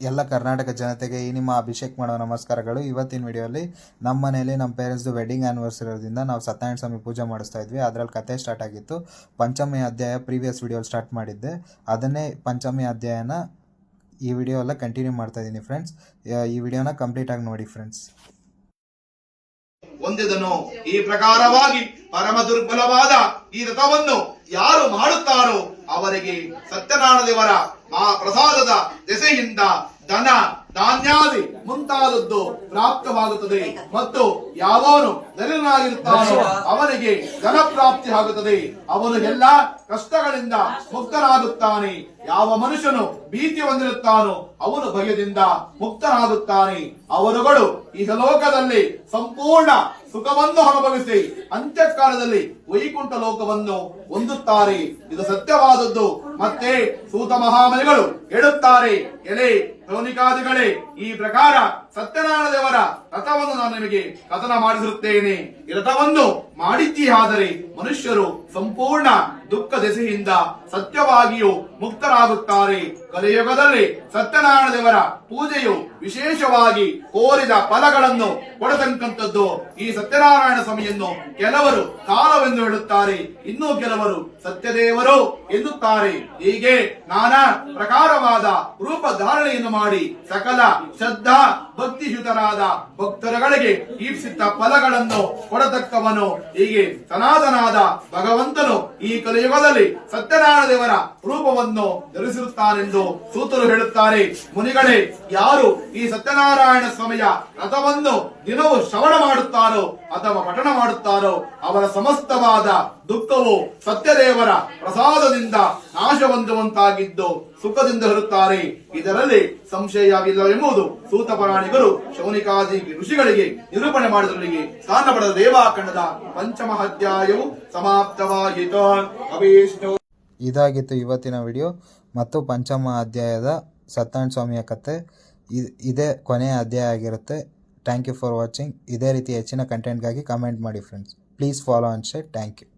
ಎಲ್ಲ ಕರ್ನಾಟಕ ಜನತೆಗೆ ಈ ನಿಮ್ಮ ಅಭಿಷೇಕ್ ಮಾಡೋ ನಮಸ್ಕಾರಗಳು. ಇವತ್ತಿನ ವಿಡಿಯೋಲಿ ನಮ್ಮ ಮನೆಯಲ್ಲಿ ನಮ್ಮ ಪೇರೆಂಟ್ಸ್ದು ವೆಡ್ಡಿಂಗ್ ಆ್ಯನಿವರ್ಸರಿ ಇರೋದ್ರಿಂದ ನಾವು ಸತ್ಯನಾರಾಯಣ ಸ್ವಾಮಿ ಪೂಜೆ ಮಾಡಿಸ್ತಾ ಇದ್ವಿ. ಅದರಲ್ಲಿ ಕತೆ ಸ್ಟಾರ್ಟ್ ಆಗಿತ್ತು. ಪಂಚಮಿ ಅಧ್ಯಾಯ ಪ್ರೀವಿಯಸ್ ವಿಡಿಯೋಲಿ ಸ್ಟಾರ್ಟ್ ಮಾಡಿದ್ದೆ. ಅದನ್ನೇ ಪಂಚಮಿ ಅಧ್ಯಾಯನ ಈ ವಿಡಿಯೋ ಎಲ್ಲ ಕಂಟಿನ್ಯೂ ಮಾಡ್ತಾ ಇದ್ದೀನಿ ಫ್ರೆಂಡ್ಸ್ ಈ ವಿಡಿಯೋನ ಕಂಪ್ಲೀಟ್ ಆಗಿ ನೋಡಿ ಫ್ರೆಂಡ್ಸ್ ಹೊಂದಿದನು ಈ ಪ್ರಕಾರವಾಗಿ ಪರಮ ದುರ್ಬಲವಾದ ಈ ರಥವನ್ನು ಯಾರು ಮಾಡುತ್ತಾರೋ ಅವರಿಗೆ ಸತ್ಯನಾರಾಯಣದೇವರ ಮಹಾ ಪ್ರಸಾದದ ದೆಸೆಯಿಂದ ಧನ ಧಾನ್ಯಾದಿ ಮುಂತಾದದ್ದು ಪ್ರಾಪ್ತವಾಗುತ್ತದೆ. ಮತ್ತು ಯಾವನು ದರಿದ್ರನಾಗಿರುತ್ತಾನೋ ಅವನಿಗೆ ಧನ ಪ್ರಾಪ್ತಿ ಆಗುತ್ತದೆ. ಅವನು ಎಲ್ಲ ಕಷ್ಟಗಳಿಂದ ಮುಕ್ತನಾಗುತ್ತಾನೆ. ಯಾವ ಮನುಷ್ಯನು ಭೀತಿ ಹೊಂದಿರುತ್ತಾನೋ ಅವನು ಭಯದಿಂದ ಮುಕ್ತನಾಗುತ್ತಾನೆ. ಅವರುಗಳು ಈ ಲೋಕದಲ್ಲಿ ಸಂಪೂರ್ಣ ಸುಖವನ್ನು ಅನುಭವಿಸಿ ಅಂತ್ಯಕಾಲದಲ್ಲಿ ವೈಕುಂಠ ಲೋಕವನ್ನು ಹೊಂದುತ್ತಾರೆ. ಇದು ಸತ್ಯವಾದದ್ದು. ಮತ್ತೆ ಸೂತ ಮಹಾಮನಿಗಳು ಹೇಳುತ್ತಾರೆ ಎಲೆ ಸೌನಿಕಾದಿಗಳೇ ಈ ಪ್ರಕಾರ ಸತ್ಯನಾರಾಯಣ ದೇವರ ರಥವನ್ನು ನಾನು ನಿಮಗೆ ಕಥನ ಮಾಡಿಸಿರುತ್ತೇನೆ. ಈ ರಥವನ್ನು ಮಾಡಿದ್ದೀಯಾದರೆ ಮನುಷ್ಯರು ಸಂಪೂರ್ಣ ದುಃಖ ದೆಸೆಯಿಂದ ಸತ್ಯವಾಗಿಯೂ ಮುಕ್ತರಾಗುತ್ತಾರೆ. ಕಲಿಯುಗದಲ್ಲಿ ಸತ್ಯನಾರಾಯಣ ದೇವರ ಪೂಜೆಯು ವಿಶೇಷವಾಗಿ ಕೋರಿದ ಫಲಗಳನ್ನು ಕೊಡತಕ್ಕಂಥದ್ದು ಈ ಸತ್ಯನಾರಾಯಣ ಸ್ವಾಮಿಯನ್ನು ಕೆಲವರು ಕಾಲವೆಂದು ಹೇಳುತ್ತಾರೆ. ಇನ್ನೂ ಕೆಲವರು ಸತ್ಯದೇವರು ಎನ್ನುತ್ತಾರೆ. ಹೀಗೆ ನಾನಾ ಪ್ರಕಾರವಾದ ರೂಪ ಧಾರಣೆಯನ್ನು ಮಾಡಿ ಸಕಲ ಶ್ರದ್ಧಾ ಭಕ್ತಿಯುತರಾದ ಭಕ್ತರುಗಳಿಗೆ ಈಪ್ಸಿತ ಫಲಗಳನ್ನು ಕೊಡತಕ್ಕವನು ಹೀಗೆ ಸನಾತನಾದ ಭಗವಂತನು ಈ ಕಲಿಯುಗದಲ್ಲಿ ಸತ್ಯನಾರಾಯಣ ದೇವರ ರೂಪವನ್ನು ಧರಿಸಿರುತ್ತಾನೆಂದು ಸೂತರು ಹೇಳುತ್ತಾರೆ. ಮುನಿಗಳೇ, ಯಾರು ಈ ಸತ್ಯನಾರಾಯಣ ಸ್ವಾಮಿಯ ರಥವನ್ನು ದಿನವೂ ಶ್ರವಣ ಮಾಡುತ್ತಾರೋ ಅಥವಾ ಪಠಣ ಮಾಡುತ್ತಾರೋ ಅವರ ಸಮಸ್ತವಾದ ದುಃಖವು ಸತ್ಯದೇವರ ಪ್ರಸಾದದಿಂದ ನಾಶ ಹೊಂದುವಂತಾಗಿದ್ದು ಸುಖದಿಂದ ಇರುತ್ತಾರೆ. ಇದರಲ್ಲಿ ಸಂಶಯವಿಲ್ಲವೆಂಬುದು ಸೂತ ಪುರಾಣಿಗರು ಶೌನಿಕಾದಿ ಋಷಿಗಳಿಗೆ ನಿರೂಪಣೆ ಮಾಡಿದವರಿಗೆ ಸ್ಥಾನ ಪಡೆದ ದೇವಾಖಂಡದ ಸಮಾಪ್ತವಾಯಿತು. ಅಭಿಷ್ಣು ಇದಾಗಿತ್ತು ಇವತ್ತಿನ ವಿಡಿಯೋ ಮತ್ತು ಪಂಚಮ ಅಧ್ಯಾಯದ ಸತ್ಯನಾರಾಯಣ ಸ್ವಾಮಿಯ ಕತೆ. ಇದೇ ಕೊನೆಯ ಅಧ್ಯಾಯ ಆಗಿರುತ್ತೆ. ಥ್ಯಾಂಕ್ ಯು ಫಾರ್ ವಾಚಿಂಗ್ ಇದೇ ರೀತಿ ಹೆಚ್ಚಿನ ಕಂಟೆಂಟ್ಗಾಗಿ ಕಮೆಂಟ್ ಮಾಡಿ friends please follow and share thank you